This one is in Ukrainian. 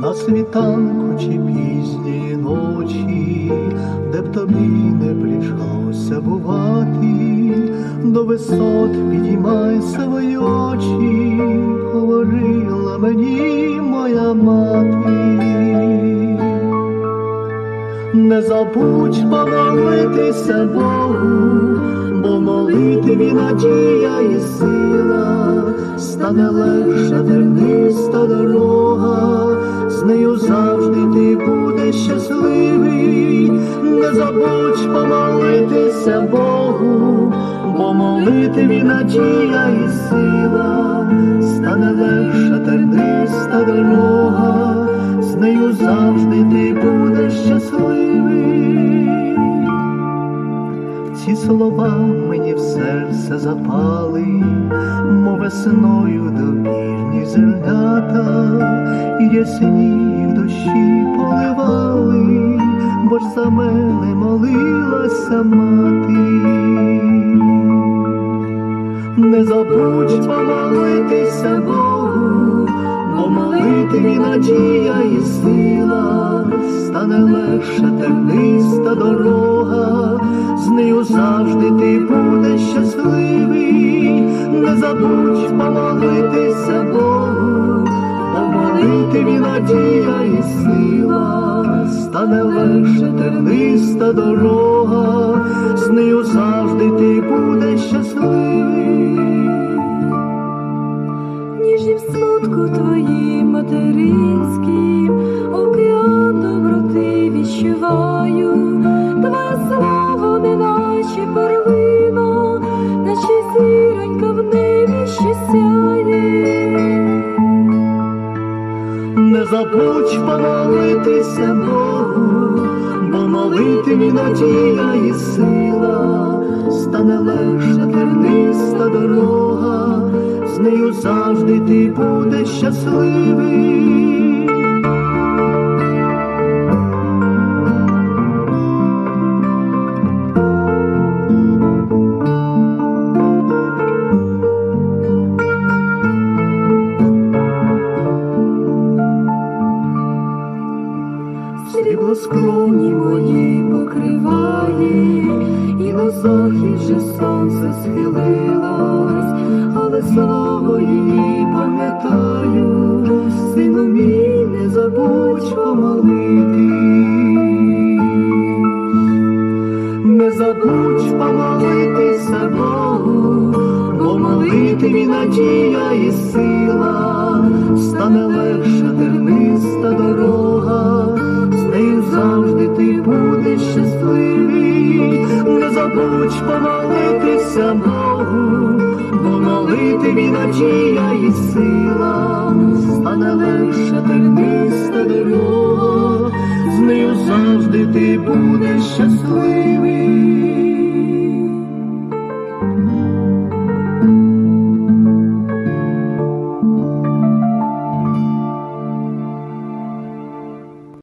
на світанку чи пізні ночі, де б тобі не прийшлося бувати, до висот підіймай свої очі, говорила мені моя мати. Не забудь помолитися Богу, бо молитві надія і сила, стане легша терниста дорога, з нею завжди ти будеш щасливий, не забудь помолитися Богу, бо молитві надія і сила, стане легша терниста дорога, з нею завжди ти будеш щасливий. Ці слова серце запали, мов весною добірні зернята, і ясні в душі поливали, бо ж за мене молилася мати. Не забудь помолитися Богу, бо молитві надія і сила, стане легша терниста дорога, з нею завжди ти будеш забудь помолитися Богу, та молити він надія і сила, стане легше терниста дорога, з нею завжди ти Не забудь помолитися Богу, бо молитві надія і сила, стане легша терниста дорога, з нею завжди ти будеш щасливий. Скроні мої покриває, і на захід же сонце схилилось, але слово її пам'ятаю, сину мій, не забудь помолити. Не забудь помолитися Богу, бо молитві надія і сила, стане легша терниста дорога, помолитися Богу, бо молитві надія і сила, стане легша терниста дорога,